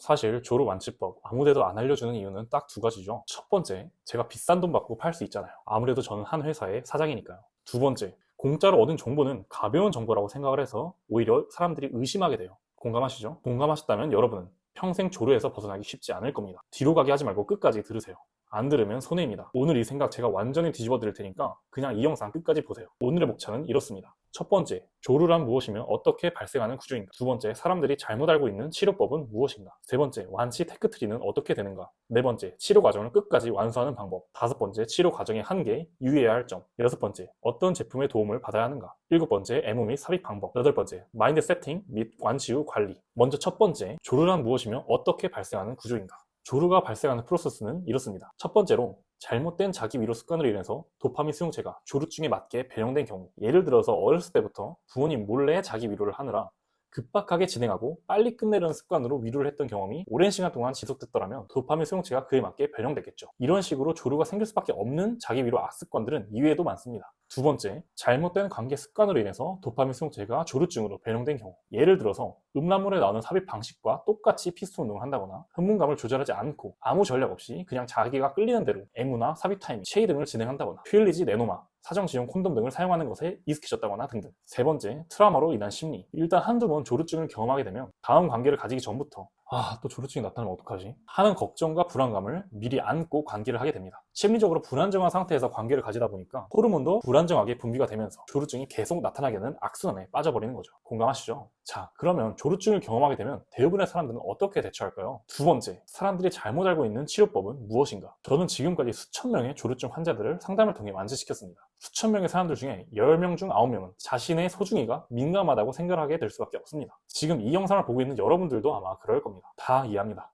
사실 조루 완치법 아무데도 안 알려주는 이유는 딱 두 가지죠. 첫 번째, 제가 비싼 돈 받고 팔 수 있잖아요. 아무래도 저는 한 회사의 사장이니까요. 두 번째, 공짜로 얻은 정보는 가벼운 정보라고 생각을 해서 오히려 사람들이 의심하게 돼요. 공감하시죠? 공감하셨다면 여러분은 평생 조류에서 벗어나기 쉽지 않을 겁니다. 뒤로 가게 하지 말고 끝까지 들으세요. 안 들으면 손해입니다. 오늘 이 생각 제가 완전히 뒤집어 드릴 테니까 그냥 이 영상 끝까지 보세요. 오늘의 목차는 이렇습니다. 첫 번째, 조류란 무엇이며 어떻게 발생하는 구조인가? 두 번째, 사람들이 잘못 알고 있는 치료법은 무엇인가? 세 번째, 완치 테크트리는 어떻게 되는가? 네 번째, 치료 과정을 끝까지 완수하는 방법. 다섯 번째, 치료 과정의 한계, 유의해야 할 점. 여섯 번째, 어떤 제품의 도움을 받아야 하는가? 일곱 번째, 애무 및 삽입 방법. 여덟 번째, 마인드 세팅 및 완치 후 관리. 먼저 첫 번째, 조류란 무엇이며 어떻게 발생하는 구조인가? 조류가 발생하는 프로세스는 이렇습니다. 첫 번째로 잘못된 자기 위로 습관으로 인해서 도파민 수용체가 조류증에 맞게 변형된 경우 예를 들어서 어렸을 때부터 부모님 몰래 자기 위로를 하느라 급박하게 진행하고 빨리 끝내려는 습관으로 위로를 했던 경험이 오랜 시간 동안 지속됐더라면 도파민 수용체가 그에 맞게 변형됐겠죠. 이런 식으로 조류가 생길 수밖에 없는 자기 위로 악습관들은 이외에도 많습니다. 두 번째, 잘못된 관계 습관으로 인해서 도파민 수용체가 조류증으로 변형된 경우 예를 들어서 음란물에 나오는 삽입 방식과 똑같이 피스톤 운동을 한다거나 흥분감을 조절하지 않고 아무 전략 없이 그냥 자기가 끌리는 대로 애무나 삽입 타이밍, 체이 등을 진행한다거나 퓨일리지 네노마, 사정지용 콘돔 등을 사용하는 것에 익숙해졌다거나 등등. 세 번째, 트라우마로 인한 심리. 일단 한두 번 조류증을 경험하게 되면 다음 관계를 가지기 전부터 아, 또 조류증이 나타나면 어떡하지? 하는 걱정과 불안감을 미리 안고 관계를 하게 됩니다. 심리적으로 불안정한 상태에서 관계를 가지다 보니까 호르몬도 불안정하게 분비가 되면서 조류증이 계속 나타나게 되는 악순환에 빠져버리는 거죠. 공감하시죠? 자, 그러면 조류증을 경험하게 되면 대부분의 사람들은 어떻게 대처할까요? 두 번째, 사람들이 잘못 알고 있는 치료법은 무엇인가? 저는 지금까지 수천 명의 조류증 환자들을 상담을 통해 완치시켰습니다. 수천 명의 사람들 중에 10명 중 9명은 자신의 소중이가 민감하다고 생각하게 될 수밖에 없습니다. 지금 이 영상을 보고 있는 여러분들도 아마 그럴 겁니다. 다 이해합니다.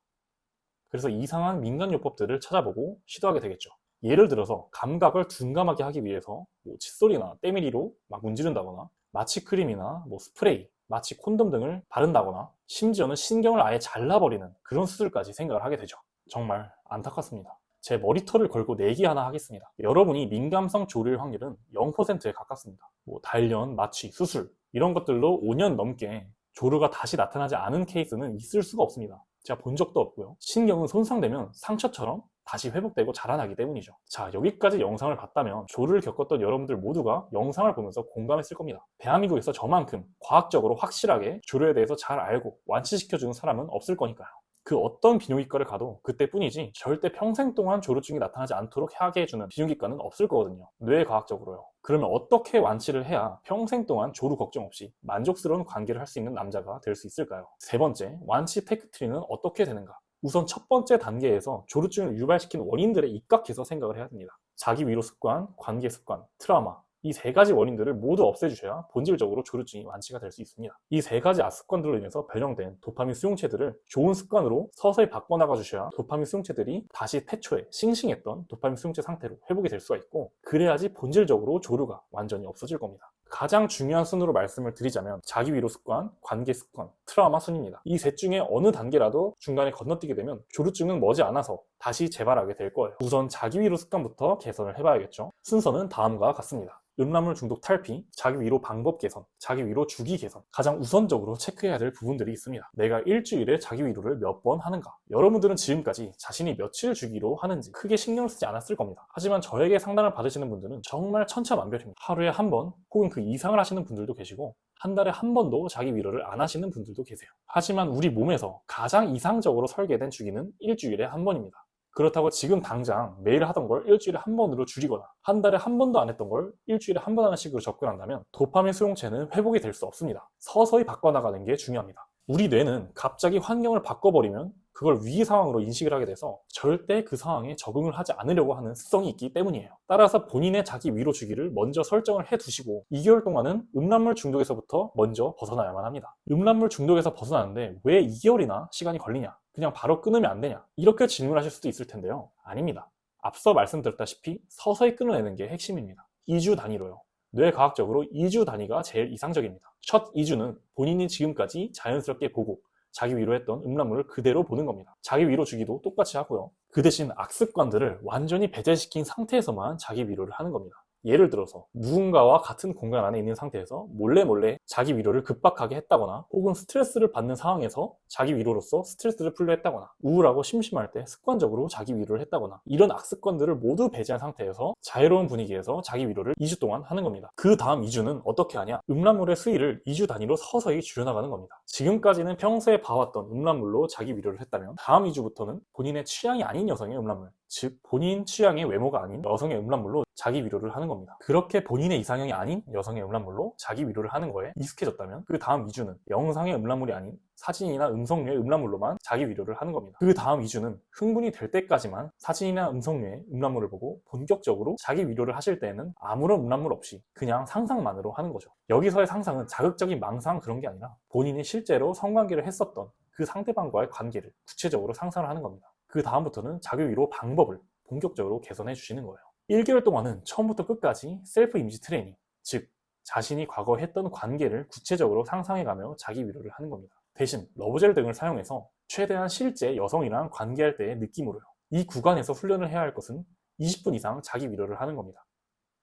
그래서 이상한 민간요법들을 찾아보고 시도하게 되겠죠. 예를 들어서 감각을 둔감하게 하기 위해서 뭐 칫솔이나 때밀이로 막 문지른다거나 마취 크림이나 뭐 스프레이, 마취 콘돔 등을 바른다거나 심지어는 신경을 아예 잘라버리는 그런 수술까지 생각을 하게 되죠. 정말 안타깝습니다. 제 머리털을 걸고 내기 하나 하겠습니다. 여러분이 민감성 조릴 확률은 0%에 가깝습니다. 뭐 단련, 마취, 수술 이런 것들로 5년 넘게 조류가 다시 나타나지 않은 케이스는 있을 수가 없습니다. 제가 본 적도 없고요. 신경은 손상되면 상처처럼 다시 회복되고 자라나기 때문이죠. 자, 여기까지 영상을 봤다면 조류를 겪었던 여러분들 모두가 영상을 보면서 공감했을 겁니다. 대한민국에서 저만큼 과학적으로 확실하게 조류에 대해서 잘 알고 완치시켜주는 사람은 없을 거니까요. 그 어떤 비뇨기과를 가도 그때뿐이지 절대 평생 동안 조류증이 나타나지 않도록 하게 해주는 비뇨기과는 없을 거거든요. 뇌과학적으로요. 그러면 어떻게 완치를 해야 평생 동안 조루 걱정 없이 만족스러운 관계를 할 수 있는 남자가 될 수 있을까요? 세 번째, 완치 테크트리는 어떻게 되는가? 우선 첫 번째 단계에서 조류증을 유발시킨 원인들에 입각해서 생각을 해야 됩니다. 자기 위로 습관, 관계 습관, 트라우마, 이 세 가지 원인들을 모두 없애주셔야 본질적으로 조류증이 완치가 될 수 있습니다. 이 세 가지 악습관들로 인해서 변형된 도파민 수용체들을 좋은 습관으로 서서히 바꿔나가 주셔야 도파민 수용체들이 다시 태초에 싱싱했던 도파민 수용체 상태로 회복이 될 수가 있고 그래야지 본질적으로 조류가 완전히 없어질 겁니다. 가장 중요한 순으로 말씀을 드리자면 자기 위로 습관, 관계 습관, 트라우마 순입니다. 이 셋 중에 어느 단계라도 중간에 건너뛰게 되면 조류증은 머지않아서 다시 재발하게 될 거예요. 우선 자기 위로 습관부터 개선을 해봐야겠죠. 순서는 다음과 같습니다. 음란물 중독 탈피, 자기 위로 방법 개선, 자기 위로 주기 개선. 가장 우선적으로 체크해야 될 부분들이 있습니다. 내가 일주일에 자기 위로를 몇 번 하는가? 여러분들은 지금까지 자신이 며칠 주기로 하는지 크게 신경을 쓰지 않았을 겁니다. 하지만 저에게 상담을 받으시는 분들은 정말 천차만별입니다. 하루에 한 번, 혹은 그 이상을 하시는 분들도 계시고, 한 달에 한 번도 자기 위로를 안 하시는 분들도 계세요. 하지만 우리 몸에서 가장 이상적으로 설계된 주기는 일주일에 한 번입니다. 그렇다고 지금 당장 매일 하던 걸 일주일에 한 번으로 줄이거나 한 달에 한 번도 안 했던 걸 일주일에 한 번 하는 식으로 접근한다면 도파민 수용체는 회복이 될 수 없습니다. 서서히 바꿔나가는 게 중요합니다. 우리 뇌는 갑자기 환경을 바꿔버리면 그걸 위기 상황으로 인식을 하게 돼서 절대 그 상황에 적응을 하지 않으려고 하는 습성이 있기 때문이에요. 따라서 본인의 자기 위로 주기를 먼저 설정을 해 두시고 2개월 동안은 음란물 중독에서부터 먼저 벗어나야만 합니다. 음란물 중독에서 벗어나는데 왜 2개월이나 시간이 걸리냐? 그냥 바로 끊으면 안 되냐? 이렇게 질문하실 수도 있을 텐데요. 아닙니다. 앞서 말씀드렸다시피 서서히 끊어내는 게 핵심입니다. 2주 단위로요. 뇌과학적으로 2주 단위가 제일 이상적입니다. 첫 2주는 본인이 지금까지 자연스럽게 보고 자기 위로 했던 음란물을 그대로 보는 겁니다. 자기 위로 주기도 똑같이 하고요. 그 대신 악습관들을 완전히 배제시킨 상태에서만 자기 위로를 하는 겁니다. 예를 들어서 누군가와 같은 공간 안에 있는 상태에서 몰래 몰래 자기 위로를 급박하게 했다거나 혹은 스트레스를 받는 상황에서 자기 위로로서 스트레스를 풀려 했다거나 우울하고 심심할 때 습관적으로 자기 위로를 했다거나 이런 악습관들을 모두 배제한 상태에서 자유로운 분위기에서 자기 위로를 2주 동안 하는 겁니다. 그 다음 2주는 어떻게 하냐? 음란물의 수위를 2주 단위로 서서히 줄여나가는 겁니다. 지금까지는 평소에 봐왔던 음란물로 자기 위로를 했다면 다음 2주부터는 본인의 취향이 아닌 여성의 음란물 즉 본인 취향의 외모가 아닌 여성의 음란물로 자기 위로를 하는 겁니다. 그렇게 본인의 이상형이 아닌 여성의 음란물로 자기 위로를 하는 거에 익숙해졌다면 그 다음 2주는 영상의 음란물이 아닌 사진이나 음성류의 음란물로만 자기 위로를 하는 겁니다. 그 다음 2주는 흥분이 될 때까지만 사진이나 음성류의 음란물을 보고 본격적으로 자기 위로를 하실 때에는 아무런 음란물 없이 그냥 상상만으로 하는 거죠. 여기서의 상상은 자극적인 망상 그런 게 아니라 본인이 실제로 성관계를 했었던 그 상대방과의 관계를 구체적으로 상상을 하는 겁니다. 그 다음부터는 자기 위로 방법을 본격적으로 개선해 주시는 거예요. 1개월 동안은 처음부터 끝까지 셀프 이미지 트레이닝, 즉 자신이 과거 했던 관계를 구체적으로 상상해가며 자기 위로를 하는 겁니다. 대신 러브젤 등을 사용해서 최대한 실제 여성이랑 관계할 때의 느낌으로요. 이 구간에서 훈련을 해야 할 것은 20분 이상 자기 위로를 하는 겁니다.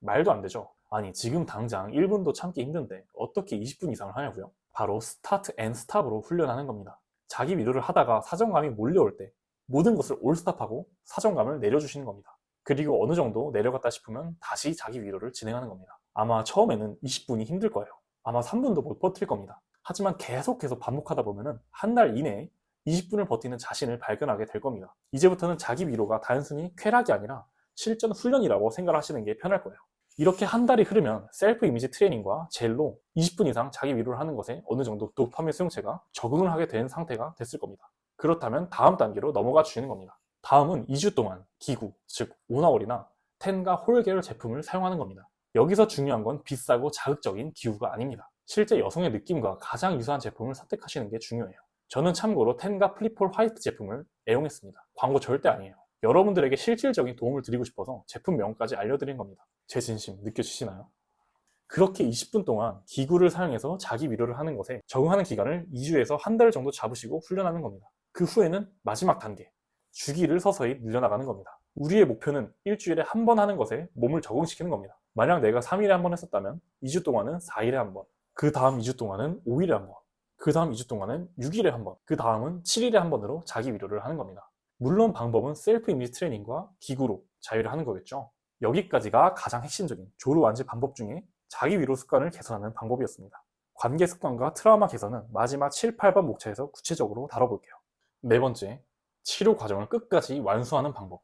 말도 안 되죠? 아니 지금 당장 1분도 참기 힘든데 어떻게 20분 이상을 하냐고요? 바로 스타트 앤 스탑으로 훈련하는 겁니다. 자기 위로를 하다가 사정감이 몰려올 때 모든 것을 올스탑하고 사정감을 내려주시는 겁니다. 그리고 어느 정도 내려갔다 싶으면 다시 자기 위로를 진행하는 겁니다. 아마 처음에는 20분이 힘들 거예요. 아마 3분도 못 버틸 겁니다. 하지만 계속해서 반복하다 보면은 한달 이내에 20분을 버티는 자신을 발견하게 될 겁니다. 이제부터는 자기 위로가 단순히 쾌락이 아니라 실전 훈련이라고 생각하시는 게 편할 거예요. 이렇게 한 달이 흐르면 셀프 이미지 트레이닝과 젤로 20분 이상 자기 위로를 하는 것에 어느 정도 도파민 수용체가 적응을 하게 된 상태가 됐을 겁니다. 그렇다면 다음 단계로 넘어가 주시는 겁니다. 다음은 2주 동안 기구, 즉 오나홀이나 텐과 홀 계열 제품을 사용하는 겁니다. 여기서 중요한 건 비싸고 자극적인 기구가 아닙니다. 실제 여성의 느낌과 가장 유사한 제품을 선택하시는 게 중요해요. 저는 참고로 텐과 플리폴 화이트 제품을 애용했습니다. 광고 절대 아니에요. 여러분들에게 실질적인 도움을 드리고 싶어서 제품 명까지 알려드린 겁니다. 제 진심 느껴지시나요? 그렇게 20분 동안 기구를 사용해서 자기 위로를 하는 것에 적응하는 기간을 2주에서 한 달 정도 잡으시고 훈련하는 겁니다. 그 후에는 마지막 단계, 주기를 서서히 늘려나가는 겁니다. 우리의 목표는 일주일에 한 번 하는 것에 몸을 적응시키는 겁니다. 만약 내가 3일에 한 번 했었다면 2주 동안은 4일에 한 번, 그 다음 2주 동안은 5일에 한 번, 그 다음 2주 동안은 6일에 한 번, 그 다음은 7일에 한 번으로 자기 위로를 하는 겁니다. 물론 방법은 셀프 이미지 트레이닝과 기구로 자유를 하는 거겠죠. 여기까지가 가장 핵심적인 조루 완지 방법 중에 자기 위로 습관을 개선하는 방법이었습니다. 관계 습관과 트라우마 개선은 마지막 7, 8번 목차에서 구체적으로 다뤄볼게요. 네 번째, 치료 과정을 끝까지 완수하는 방법.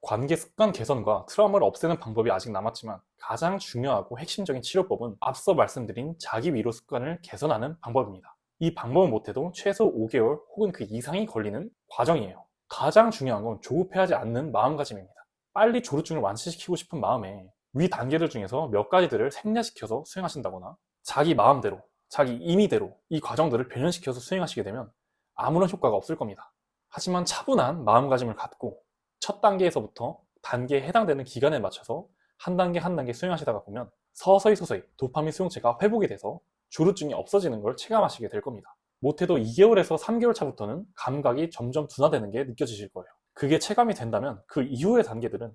관계 습관 개선과 트라우마를 없애는 방법이 아직 남았지만 가장 중요하고 핵심적인 치료법은 앞서 말씀드린 자기 위로 습관을 개선하는 방법입니다. 이 방법은 못해도 최소 5개월 혹은 그 이상이 걸리는 과정이에요. 가장 중요한 건 조급해하지 않는 마음가짐입니다. 빨리 조루증을 완치시키고 싶은 마음에 위 단계들 중에서 몇 가지들을 생략시켜서 수행하신다거나 자기 마음대로, 자기 임의대로 이 과정들을 변형시켜서 수행하시게 되면 아무런 효과가 없을 겁니다. 하지만 차분한 마음가짐을 갖고 첫 단계에서부터 단계에 해당되는 기간에 맞춰서 한 단계 한 단계 수행하시다가 보면 서서히 서서히 도파민 수용체가 회복이 돼서 조루증이 없어지는 걸 체감하시게 될 겁니다. 못해도 2개월에서 3개월 차부터는 감각이 점점 둔화되는 게 느껴지실 거예요. 그게 체감이 된다면 그 이후의 단계들은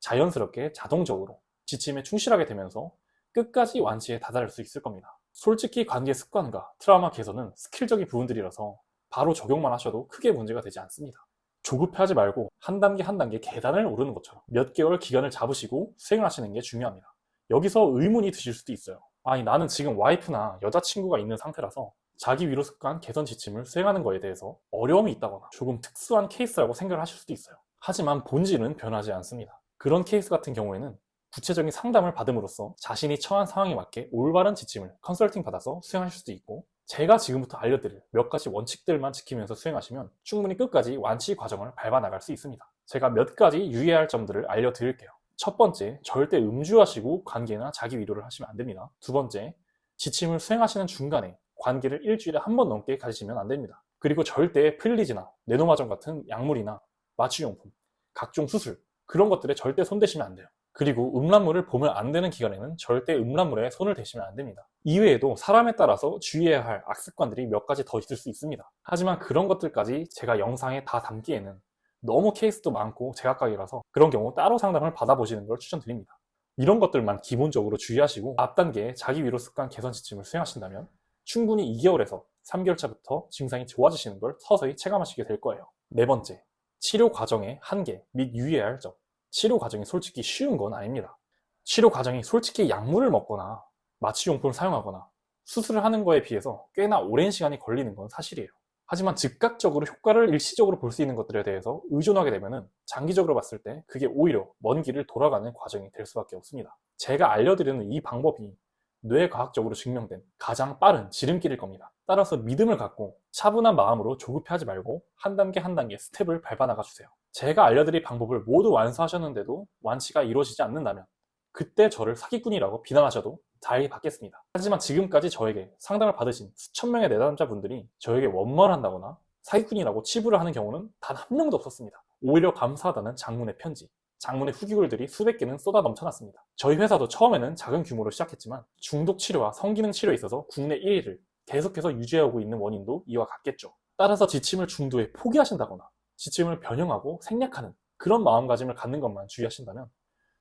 자연스럽게 자동적으로 지침에 충실하게 되면서 끝까지 완치에 다다를 수 있을 겁니다. 솔직히 관계 습관과 트라우마 개선은 스킬적인 부분들이라서 바로 적용만 하셔도 크게 문제가 되지 않습니다. 조급해하지 말고 한 단계 한 단계 계단을 오르는 것처럼 몇 개월 기간을 잡으시고 수행을 하시는 게 중요합니다. 여기서 의문이 드실 수도 있어요. 아니 나는 지금 와이프나 여자친구가 있는 상태라서 자기 위로 습관 개선 지침을 수행하는 거에 대해서 어려움이 있다거나 조금 특수한 케이스라고 생각을 하실 수도 있어요. 하지만 본질은 변하지 않습니다. 그런 케이스 같은 경우에는 구체적인 상담을 받음으로써 자신이 처한 상황에 맞게 올바른 지침을 컨설팅 받아서 수행하실 수도 있고 제가 지금부터 알려드릴 몇 가지 원칙들만 지키면서 수행하시면 충분히 끝까지 완치 과정을 밟아 나갈 수 있습니다. 제가 몇 가지 유의해야 할 점들을 알려드릴게요. 첫 번째, 절대 음주하시고 관계나 자기 위로를 하시면 안 됩니다. 두 번째, 지침을 수행하시는 중간에 관계를 일주일에 한 번 넘게 가지시면 안 됩니다. 그리고 절대 필리지나 네노마전 같은 약물이나 마취용품, 각종 수술 그런 것들에 절대 손대시면 안 돼요. 그리고 음란물을 보면 안 되는 기간에는 절대 음란물에 손을 대시면 안 됩니다. 이외에도 사람에 따라서 주의해야 할 악습관들이 몇 가지 더 있을 수 있습니다. 하지만 그런 것들까지 제가 영상에 다 담기에는 너무 케이스도 많고 제각각이라서 그런 경우 따로 상담을 받아보시는 걸 추천드립니다. 이런 것들만 기본적으로 주의하시고 앞단계에 자기 위로 습관 개선 지침을 수행하신다면 충분히 2개월에서 3개월 차부터 증상이 좋아지시는 걸 서서히 체감하시게 될 거예요. 네 번째, 치료 과정의 한계 및 유의해야 할 점. 치료 과정이 솔직히 쉬운 건 아닙니다. 치료 과정이 솔직히 약물을 먹거나 마취용품을 사용하거나 수술을 하는 거에 비해서 꽤나 오랜 시간이 걸리는 건 사실이에요. 하지만 즉각적으로 효과를 일시적으로 볼 수 있는 것들에 대해서 의존하게 되면 장기적으로 봤을 때 그게 오히려 먼 길을 돌아가는 과정이 될 수밖에 없습니다. 제가 알려드리는 이 방법이 뇌과학적으로 증명된 가장 빠른 지름길일 겁니다. 따라서 믿음을 갖고 차분한 마음으로 조급해하지 말고 한 단계 한 단계 스텝을 밟아 나가 주세요. 제가 알려드릴 방법을 모두 완수하셨는데도 완치가 이루어지지 않는다면 그때 저를 사기꾼이라고 비난하셔도 잘 받겠습니다. 하지만 지금까지 저에게 상담을 받으신 수천 명의 내담자분들이 저에게 원망한다거나 사기꾼이라고 치부를 하는 경우는 단 한 명도 없었습니다. 오히려 감사하다는 장문의 편지, 장문의 후기글들이 수백 개는 쏟아 넘쳐났습니다. 저희 회사도 처음에는 작은 규모로 시작했지만 중독 치료와 성기능 치료에 있어서 국내 1위를 계속해서 유지하고 있는 원인도 이와 같겠죠. 따라서 지침을 중도에 포기하신다거나 지침을 변형하고 생략하는 그런 마음가짐을 갖는 것만 주의하신다면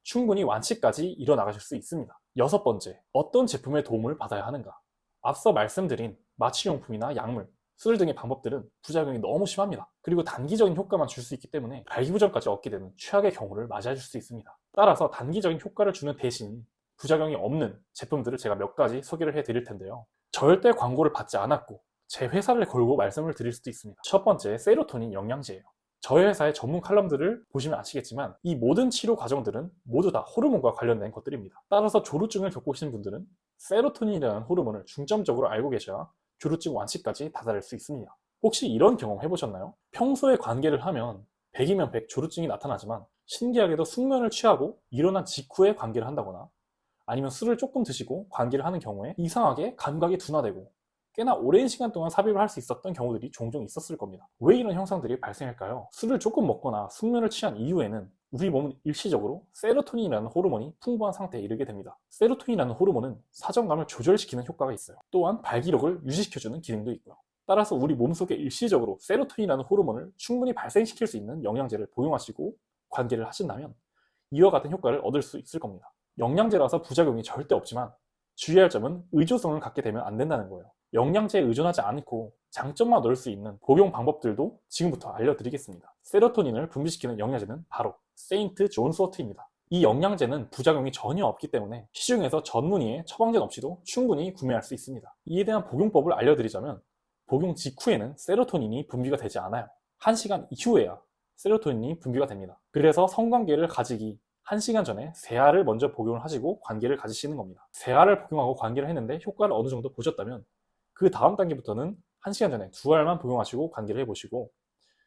충분히 완치까지 이뤄나가실 수 있습니다. 여섯 번째, 어떤 제품의 도움을 받아야 하는가? 앞서 말씀드린 마취용품이나 약물, 술 등의 방법들은 부작용이 너무 심합니다. 그리고 단기적인 효과만 줄 수 있기 때문에 발기부전까지 얻게 되는 최악의 경우를 맞이하실 수 있습니다. 따라서 단기적인 효과를 주는 대신 부작용이 없는 제품들을 제가 몇 가지 소개를 해 드릴 텐데요. 절대 광고를 받지 않았고 제 회사를 걸고 말씀을 드릴 수도 있습니다. 첫 번째, 세로토닌 영양제예요. 저희 회사의 전문 칼럼들을 보시면 아시겠지만 이 모든 치료 과정들은 모두 다 호르몬과 관련된 것들입니다. 따라서 조루증을 겪고 계신 분들은 세로토닌이라는 호르몬을 중점적으로 알고 계셔야 조루증 완치까지 다다를 수 있습니다. 혹시 이런 경험 해보셨나요? 평소에 관계를 하면 100이면 100 조루증이 나타나지만 신기하게도 숙면을 취하고 일어난 직후에 관계를 한다거나 아니면 술을 조금 드시고 관계를 하는 경우에 이상하게 감각이 둔화되고 꽤나 오랜 시간 동안 삽입을 할 수 있었던 경우들이 종종 있었을 겁니다. 왜 이런 현상들이 발생할까요? 술을 조금 먹거나 숙면을 취한 이후에는 우리 몸은 일시적으로 세로토닌이라는 호르몬이 풍부한 상태에 이르게 됩니다. 세로토닌이라는 호르몬은 사정감을 조절시키는 효과가 있어요. 또한 발기력을 유지시켜주는 기능도 있고요. 따라서 우리 몸속에 일시적으로 세로토닌이라는 호르몬을 충분히 발생시킬 수 있는 영양제를 복용하시고 관계를 하신다면 이와 같은 효과를 얻을 수 있을 겁니다. 영양제라서 부작용이 절대 없지만 주의할 점은 의조성을 갖게 되면 안 된다는 거예요. 영양제에 의존하지 않고 장점만 넣을 수 있는 복용 방법들도 지금부터 알려드리겠습니다. 세로토닌을 분비시키는 영양제는 바로 세인트 존 스워트입니다. 이 영양제는 부작용이 전혀 없기 때문에 시중에서 전문의의 처방전 없이도 충분히 구매할 수 있습니다. 이에 대한 복용법을 알려드리자면 복용 직후에는 세로토닌이 분비가 되지 않아요. 1시간 이후에야 세로토닌이 분비가 됩니다. 그래서 성관계를 가지기 1시간 전에 세알을 먼저 복용을 하시고 관계를 가지시는 겁니다. 세알을 복용하고 관계를 했는데 효과를 어느 정도 보셨다면 그 다음 단계부터는 1시간 전에 두 알만 복용하시고 관계를 해보시고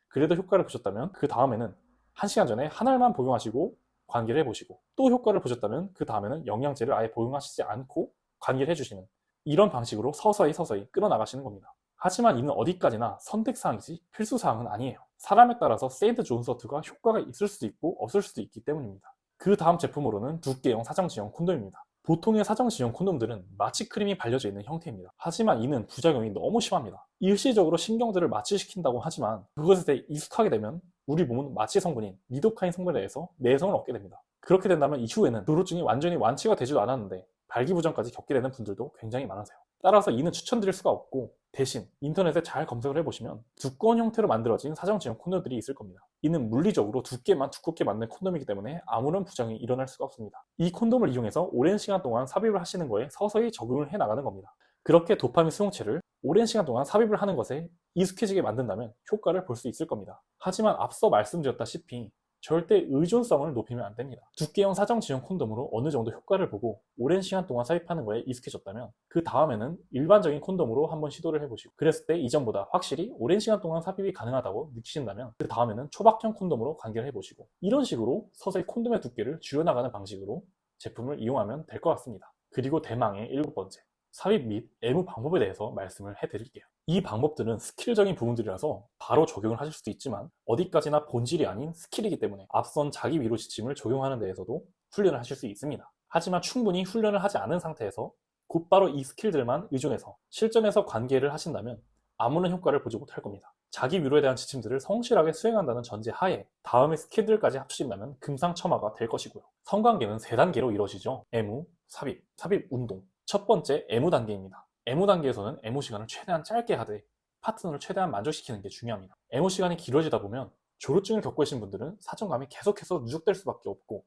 그래도 효과를 보셨다면 그 다음에는 1시간 전에 한 알만 복용하시고 관계를 해보시고 또 효과를 보셨다면 그 다음에는 영양제를 아예 복용하시지 않고 관계를 해주시는 이런 방식으로 서서히 서서히 끌어나가시는 겁니다. 하지만 이는 어디까지나 선택사항이지 필수사항은 아니에요. 사람에 따라서 세인트 존스워트가 효과가 있을 수도 있고 없을 수도 있기 때문입니다. 그 다음 제품으로는 두께형 사정지형 콘돔입니다. 보통의 사정지형 콘돔들은 마취 크림이 발려져 있는 형태입니다. 하지만 이는 부작용이 너무 심합니다. 일시적으로 신경들을 마취시킨다고 하지만 그것에 대해 익숙하게 되면 우리 몸은 마취 성분인 미도카인 성분에 대해서 내성을 얻게 됩니다. 그렇게 된다면 이후에는 조루증이 완전히 완치가 되지도 않았는데 발기부전까지 겪게 되는 분들도 굉장히 많으세요. 따라서 이는 추천드릴 수가 없고 대신 인터넷에 잘 검색을 해보시면 두꺼운 형태로 만들어진 사정지형 콘돔들이 있을 겁니다. 이는 물리적으로 두께만 두껍게 만든 콘돔이기 때문에 아무런 부작용이 일어날 수가 없습니다. 이 콘돔을 이용해서 오랜 시간 동안 삽입을 하시는 거에 서서히 적응을 해 나가는 겁니다. 그렇게 도파민 수용체를 오랜 시간 동안 삽입을 하는 것에 익숙해지게 만든다면 효과를 볼 수 있을 겁니다. 하지만 앞서 말씀드렸다시피 절대 의존성을 높이면 안 됩니다. 두께형 사정 지형 콘돔으로 어느 정도 효과를 보고 오랜 시간 동안 삽입하는 거에 익숙해졌다면 그 다음에는 일반적인 콘돔으로 한번 시도를 해보시고 그랬을 때 이전보다 확실히 오랜 시간 동안 삽입이 가능하다고 느끼신다면 그 다음에는 초박형 콘돔으로 관계를 해보시고 이런 식으로 서서히 콘돔의 두께를 줄여나가는 방식으로 제품을 이용하면 될 것 같습니다. 그리고 대망의 일곱 번째 삽입 및 애무 방법에 대해서 말씀을 해드릴게요. 이 방법들은 스킬적인 부분들이라서 바로 적용을 하실 수도 있지만 어디까지나 본질이 아닌 스킬이기 때문에 앞선 자기 위로 지침을 적용하는 데에서도 훈련을 하실 수 있습니다. 하지만 충분히 훈련을 하지 않은 상태에서 곧바로 이 스킬들만 의존해서 실전에서 관계를 하신다면 아무런 효과를 보지 못할 겁니다. 자기 위로에 대한 지침들을 성실하게 수행한다는 전제 하에 다음의 스킬들까지 합친다면 금상첨화가 될 것이고요. 성관계는 세 단계로 이루어지죠. 애무, 삽입, 삽입 운동. 첫 번째 애무 단계입니다. 애무 단계에서는 애무 시간을 최대한 짧게 하되 파트너를 최대한 만족시키는 게 중요합니다. 애무 시간이 길어지다 보면 조루증을 겪고 계신 분들은 사정감이 계속해서 누적될 수밖에 없고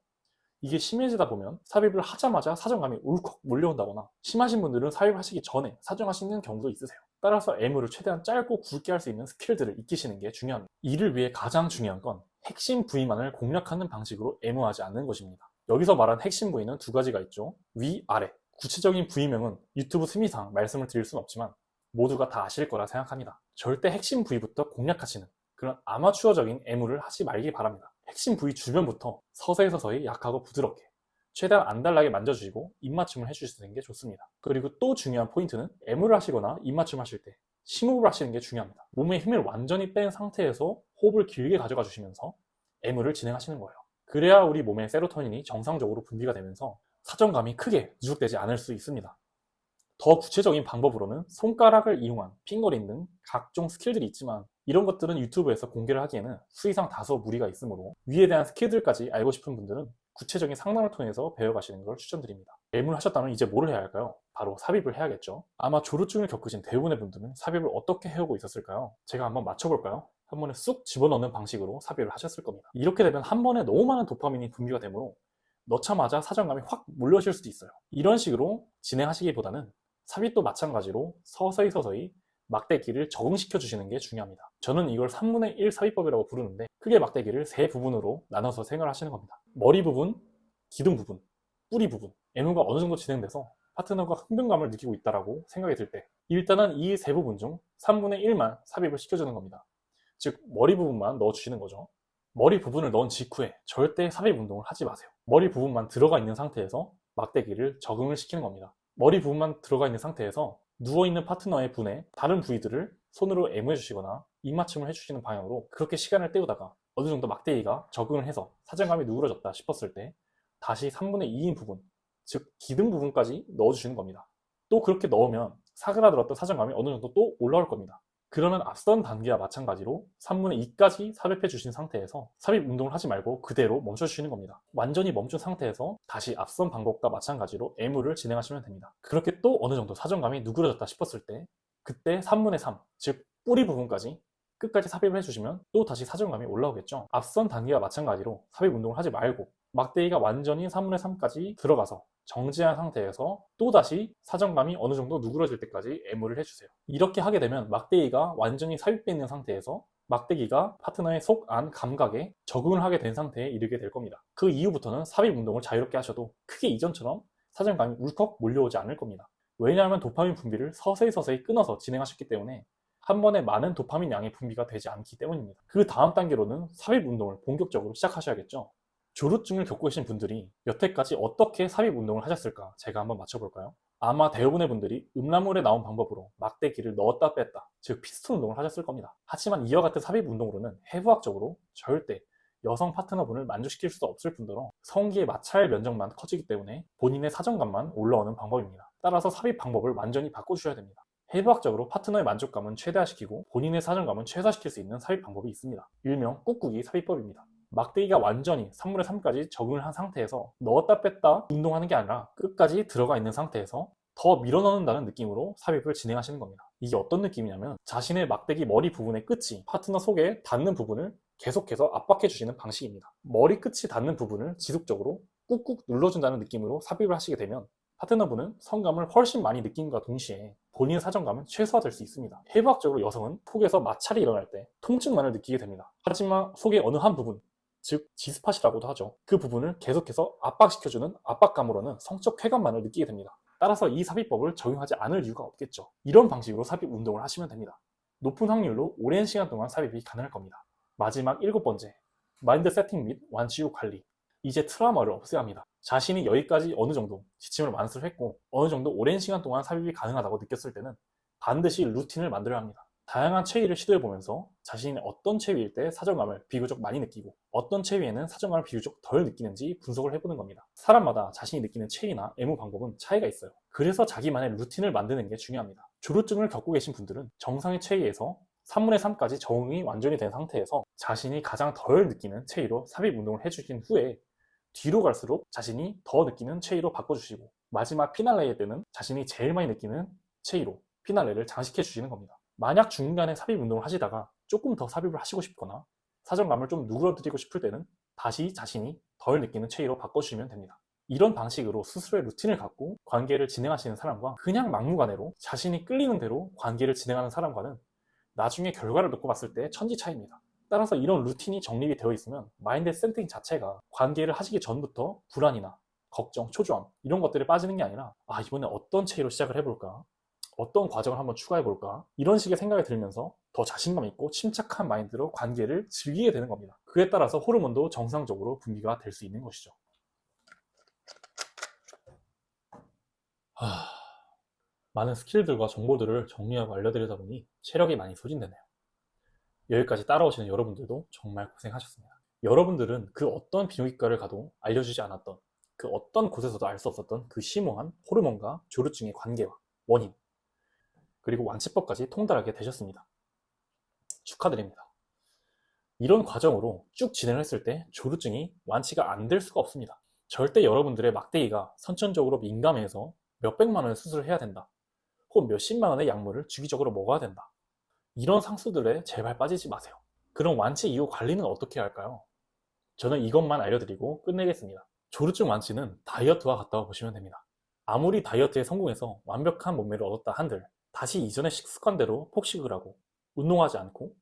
이게 심해지다 보면 삽입을 하자마자 사정감이 울컥 몰려온다거나 심하신 분들은 삽입하시기 전에 사정하시는 경우도 있으세요. 따라서 애무를 최대한 짧고 굵게 할 수 있는 스킬들을 익히시는 게 중요합니다. 이를 위해 가장 중요한 건 핵심 부위만을 공략하는 방식으로 애무하지 않는 것입니다. 여기서 말한 핵심 부위는 두 가지가 있죠. 위, 아래. 구체적인 부위명은 유튜브 스미상 말씀을 드릴 순 없지만 모두가 다 아실 거라 생각합니다. 절대 핵심 부위부터 공략하시는 그런 아마추어적인 애무를 하지 말기 바랍니다. 핵심 부위 주변부터 서서히 서서히 약하고 부드럽게 최대한 안달나게 만져주시고 입맞춤을 해주시는 게 좋습니다. 그리고 또 중요한 포인트는 애무를 하시거나 입맞춤 하실 때 심호흡을 하시는 게 중요합니다. 몸에 힘을 완전히 뺀 상태에서 호흡을 길게 가져가 주시면서 애무를 진행하시는 거예요. 그래야 우리 몸의 세로토닌이 정상적으로 분비가 되면서 사정감이 크게 누적되지 않을 수 있습니다. 더 구체적인 방법으로는 손가락을 이용한 핑거링 등 각종 스킬들이 있지만 이런 것들은 유튜브에서 공개를 하기에는 수의상 다소 무리가 있으므로 위에 대한 스킬들까지 알고 싶은 분들은 구체적인 상담을 통해서 배워가시는 걸 추천드립니다. 매물 하셨다면 이제 뭘 해야 할까요? 바로 삽입을 해야겠죠. 아마 조루증을 겪으신 대부분의 분들은 삽입을 어떻게 해오고 있었을까요? 제가 한번 맞춰볼까요? 한 번에 쑥 집어넣는 방식으로 삽입을 하셨을 겁니다. 이렇게 되면 한 번에 너무 많은 도파민이 분비가 되므로 넣자마자 사정감이 확 몰려오실 수도 있어요. 이런 식으로 진행하시기보다는 삽입도 마찬가지로 서서히 서서히 막대기를 적응시켜 주시는 게 중요합니다. 저는 이걸 3분의 1 삽입법이라고 부르는데 크게 막대기를 세 부분으로 나눠서 생활하시는 겁니다. 머리 부분, 기둥 부분, 뿌리 부분, 애무가 어느 정도 진행돼서 파트너가 흥분감을 느끼고 있다라고 생각이 들 때 일단은 이 세 부분 중 3분의 1만 삽입을 시켜주는 겁니다. 즉 머리 부분만 넣어주시는 거죠. 머리 부분을 넣은 직후에 절대 삽입 운동을 하지 마세요. 머리 부분만 들어가 있는 상태에서 막대기를 적응을 시키는 겁니다. 머리 부분만 들어가 있는 상태에서 누워있는 파트너의 분에 다른 부위들을 손으로 애무해 주시거나 입맞춤을 해주시는 방향으로 그렇게 시간을 때우다가 어느 정도 막대기가 적응을 해서 사정감이 누그러졌다 싶었을 때 다시 3분의 2인 부분, 즉 기둥 부분까지 넣어주시는 겁니다. 또 그렇게 넣으면 사그라들었던 사정감이 어느 정도 또 올라올 겁니다. 그러면 앞선 단계와 마찬가지로 3분의 2까지 삽입해 주신 상태에서 삽입 운동을 하지 말고 그대로 멈춰 주시는 겁니다. 완전히 멈춘 상태에서 다시 앞선 방법과 마찬가지로 애무를 진행하시면 됩니다. 그렇게 또 어느 정도 사정감이 누그러졌다 싶었을 때 그때 3분의 3, 즉 뿌리 부분까지 끝까지 삽입을 해주시면 또 다시 사정감이 올라오겠죠. 앞선 단계와 마찬가지로 삽입 운동을 하지 말고 막대기가 완전히 3분의 3까지 들어가서 정지한 상태에서 또다시 사정감이 어느 정도 누그러질 때까지 애무를 해주세요. 이렇게 하게 되면 막대기가 완전히 삽입되어 있는 상태에서 막대기가 파트너의 속 안 감각에 적응을 하게 된 상태에 이르게 될 겁니다. 그 이후부터는 삽입 운동을 자유롭게 하셔도 크게 이전처럼 사정감이 울컥 몰려오지 않을 겁니다. 왜냐하면 도파민 분비를 서서히 서서히 끊어서 진행하셨기 때문에 한 번에 많은 도파민 양의 분비가 되지 않기 때문입니다. 그 다음 단계로는 삽입 운동을 본격적으로 시작하셔야겠죠. 조루증을 겪고 계신 분들이 여태까지 어떻게 삽입 운동을 하셨을까 제가 한번 맞춰볼까요? 아마 대부분의 분들이 음란물에 나온 방법으로 막대기를 넣었다 뺐다 즉 피스톤 운동을 하셨을 겁니다. 하지만 이와 같은 삽입 운동으로는 해부학적으로 절대 여성 파트너분을 만족시킬 수 없을 뿐더러 성기의 마찰 면적만 커지기 때문에 본인의 사정감만 올라오는 방법입니다. 따라서 삽입 방법을 완전히 바꿔주셔야 됩니다. 해부학적으로 파트너의 만족감은 최대화시키고 본인의 사정감은 최소화시킬 수 있는 삽입 방법이 있습니다. 일명 꾹꾹이 삽입법입니다. 막대기가 완전히 3분의 3까지 적응을 한 상태에서 넣었다 뺐다 운동하는 게 아니라 끝까지 들어가 있는 상태에서 더 밀어넣는다는 느낌으로 삽입을 진행하시는 겁니다. 이게 어떤 느낌이냐면 자신의 막대기 머리 부분의 끝이 파트너 속에 닿는 부분을 계속해서 압박해 주시는 방식입니다. 머리 끝이 닿는 부분을 지속적으로 꾹꾹 눌러준다는 느낌으로 삽입을 하시게 되면 파트너분은 성감을 훨씬 많이 느낀과 동시에 본인의 사정감은 최소화될 수 있습니다. 해부학적으로 여성은 속에서 마찰이 일어날 때 통증만을 느끼게 됩니다. 하지만 속의 어느 한 부분, 즉 G스팟이라고도 하죠. 그 부분을 계속해서 압박시켜주는 압박감으로는 성적 쾌감만을 느끼게 됩니다. 따라서 이 삽입법을 적용하지 않을 이유가 없겠죠. 이런 방식으로 삽입 운동을 하시면 됩니다. 높은 확률로 오랜 시간 동안 삽입이 가능할 겁니다. 마지막 일곱 번째, 마인드 세팅 및 완치 후 관리. 이제 트라우마를 없애야 합니다. 자신이 여기까지 어느 정도 지침을 완수를 했고 어느 정도 오랜 시간 동안 삽입이 가능하다고 느꼈을 때는 반드시 루틴을 만들어야 합니다. 다양한 체위를 시도해보면서 자신이 어떤 체위일 때 사정감을 비교적 많이 느끼고 어떤 체위에는 사정감을 비교적 덜 느끼는지 분석을 해보는 겁니다. 사람마다 자신이 느끼는 체위나 애무 방법은 차이가 있어요. 그래서 자기만의 루틴을 만드는 게 중요합니다. 조루증을 겪고 계신 분들은 정상의 체위에서 3분의 3까지 적응이 완전히 된 상태에서 자신이 가장 덜 느끼는 체위로 삽입 운동을 해주신 후에 뒤로 갈수록 자신이 더 느끼는 체위로 바꿔주시고 마지막 피날레의 때는 자신이 제일 많이 느끼는 체위로 피날레를 장식해 주시는 겁니다. 만약 중간에 삽입 운동을 하시다가 조금 더 삽입을 하시고 싶거나 사정감을 좀 누그러뜨리고 싶을 때는 다시 자신이 덜 느끼는 체위로 바꿔주시면 됩니다. 이런 방식으로 스스로의 루틴을 갖고 관계를 진행하시는 사람과 그냥 막무가내로 자신이 끌리는 대로 관계를 진행하는 사람과는 나중에 결과를 놓고 봤을 때 천지 차이입니다. 따라서 이런 루틴이 정립이 되어 있으면 마인드 세팅 자체가 관계를 하시기 전부터 불안이나 걱정, 초조함 이런 것들에 빠지는 게 아니라 아 이번에 어떤 체위로 시작을 해볼까 어떤 과정을 한번 추가해 볼까 이런 식의 생각이 들면서 더 자신감 있고 침착한 마인드로 관계를 즐기게 되는 겁니다. 그에 따라서 호르몬도 정상적으로 분비가 될 수 있는 것이죠. 하... 많은 스킬들과 정보들을 정리하고 알려드리다 보니 체력이 많이 소진되네요. 여기까지 따라오시는 여러분들도 정말 고생하셨습니다. 여러분들은 그 어떤 비뇨기과를 가도 알려주지 않았던 그 어떤 곳에서도 알 수 없었던 그 심오한 호르몬과 조루증의 관계와 원인 그리고 완치법까지 통달하게 되셨습니다. 축하드립니다. 이런 과정으로 쭉 진행을 했을 때 조루증이 완치가 안 될 수가 없습니다. 절대 여러분들의 막대기가 선천적으로 민감해서 몇백만 원의 수술을 해야 된다. 혹은 몇십만 원의 약물을 주기적으로 먹어야 된다. 이런 상수들에 제발 빠지지 마세요. 그럼 완치 이후 관리는 어떻게 할까요? 저는 이것만 알려드리고 끝내겠습니다. 조루증 완치는 다이어트와 같다고 보시면 됩니다. 아무리 다이어트에 성공해서 완벽한 몸매를 얻었다 한들 다시 이전의 식습관대로 폭식을 하고 운동하지 않고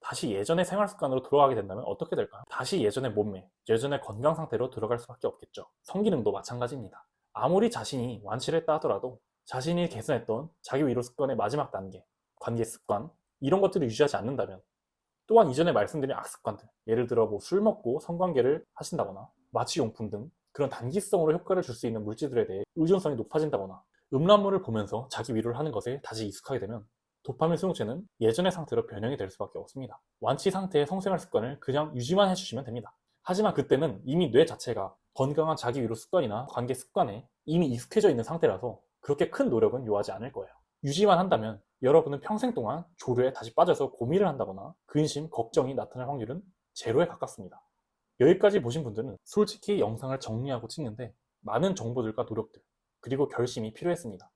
다시 예전의 생활 습관으로 돌아가게 된다면 어떻게 될까요? 다시 예전의 몸매, 예전의 건강 상태로 들어갈 수밖에 없겠죠. 성기능도 마찬가지입니다. 아무리 자신이 완치를 했다 하더라도 자신이 개선했던 자기 위로 습관의 마지막 단계, 관계 습관, 이런 것들을 유지하지 않는다면 또한 이전에 말씀드린 악습관들, 예를 들어 뭐 술 먹고 성관계를 하신다거나 마취용품 등 그런 단기성으로 효과를 줄 수 있는 물질들에 대해 의존성이 높아진다거나 음란물을 보면서 자기 위로를 하는 것에 다시 익숙하게 되면 도파민 수용체는 예전의 상태로 변형이 될 수밖에 없습니다. 완치 상태의 성생활 습관을 그냥 유지만 해주시면 됩니다. 하지만 그때는 이미 뇌 자체가 건강한 자기 위로 습관이나 관계 습관에 이미 익숙해져 있는 상태라서 그렇게 큰 노력은 요하지 않을 거예요. 유지만 한다면 여러분은 평생 동안 조류에 다시 빠져서 고민을 한다거나 근심, 걱정이 나타날 확률은 제로에 가깝습니다. 여기까지 보신 분들은 솔직히 영상을 정리하고 찍는데 많은 정보들과 노력들, 그리고 결심이 필요했습니다.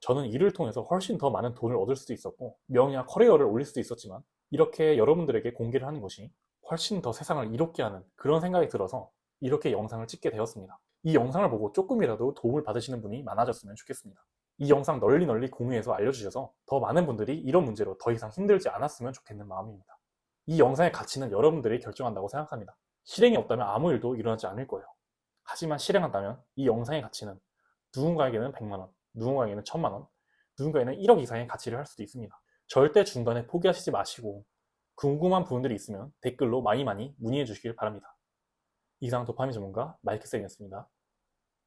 저는 이를 통해서 훨씬 더 많은 돈을 얻을 수도 있었고 명예와 커리어를 올릴 수도 있었지만 이렇게 여러분들에게 공개를 하는 것이 훨씬 더 세상을 이롭게 하는 그런 생각이 들어서 이렇게 영상을 찍게 되었습니다. 이 영상을 보고 조금이라도 도움을 받으시는 분이 많아졌으면 좋겠습니다. 이 영상 널리 널리 공유해서 알려주셔서 더 많은 분들이 이런 문제로 더 이상 힘들지 않았으면 좋겠는 마음입니다. 이 영상의 가치는 여러분들이 결정한다고 생각합니다. 실행이 없다면 아무 일도 일어나지 않을 거예요. 하지만 실행한다면 이 영상의 가치는 누군가에게는 100만 원, 누군가에게는 1000만 원, 누군가에는 1억 이상의 가치를 할 수도 있습니다. 절대 중간에 포기하시지 마시고 궁금한 부분들이 있으면 댓글로 많이 많이 문의해 주시길 바랍니다. 이상 도파민 전문가 마이크 쌤이었습니다.